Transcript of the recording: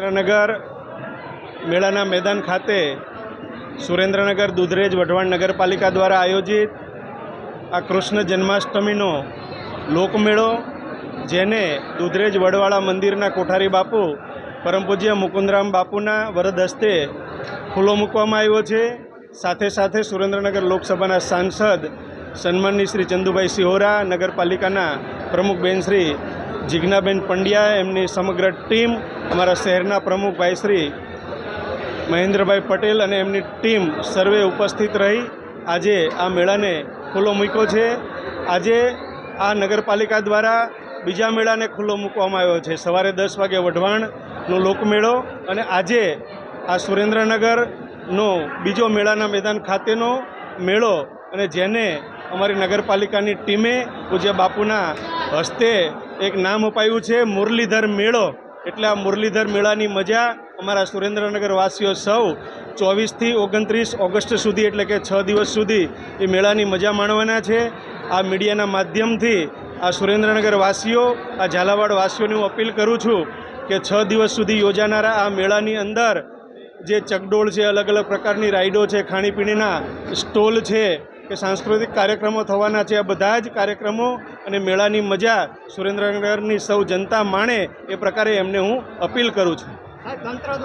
સુરેન્દ્રનગર મેળાના મેદાન ખાતે સુરેન્દ્રનગર દુધરેજ વઢવાણ નગરપાલિકા દ્વારા આયોજિત આ કૃષ્ણ જન્માષ્ટમીનો લોકમેળો, જેને દુધરેજ વડવાળા મંદિરના કોઠારી બાપુ, પરમ પૂજ્ય મુકુંદરામ બાપુના વરદ હસ્તે ખુલ્લો મૂકવામાં આવ્યો છે. સાથે સાથે સુરેન્દ્રનગર લોકસભાના સાંસદ સન્માનની શ્રી ચંદુભાઈ સિહોરા, નગરપાલિકાના પ્રમુખ બેન શ્રી જિજ્ઞાબેન પંડ્યા એમની સમગ્ર ટીમ, અમારા શહેરના પ્રમુખ ભાઈ શ્રી મહેન્દ્રભાઈ પટેલ અને એમની ટીમ સર્વે ઉપસ્થિત રહી. આજે આ મેળાને ખુલ્લો મૂક્યો છે. આજે આ નગરપાલિકા દ્વારા બીજા મેળાને ખુલ્લો મૂકવામાં આવ્યો છે. સવારે દસ વાગે વઢવાણનો લોકમેળો અને આજે આ સુરેન્દ્રનગરનો બીજો મેળાના મેદાન ખાતેનો મેળો અને જેને અમારી નગરપાલિકાની ટીમે પૂજ્ય બાપુના હસ્તે એક નામ અપાયું છે મુરલીધર મેળો. એટલે આ મુરલીધર મેળાની મજા અમારા સુરેન્દ્રનગર વાસીઓ સૌ ચોવીસથી ઓગણત્રીસ ઓગસ્ટ સુધી એટલે કે છ દિવસ સુધી એ મેળાની મજા માણવાના છે. આ મીડિયાના માધ્યમથી આ સુરેન્દ્રનગર વાસીઓ, આ ઝાલાવાડ વાસીઓને હું અપીલ કરું છું કે છ દિવસ સુધી યોજાનારા આ મેળાની અંદર જે ચકડોળ છે, અલગ અલગ પ્રકારની રાઈડો છે, ખાણીપીણીના સ્ટોલ છે, કે સાંસ્કૃતિક કાર્યક્રમો થવાના છે, આ બધા જ કાર્યક્રમો અને મેળાની મજા સુરેન્દ્રનગરની સૌ જનતા માણે એ પ્રકારે એમને હું અપીલ કરું છું.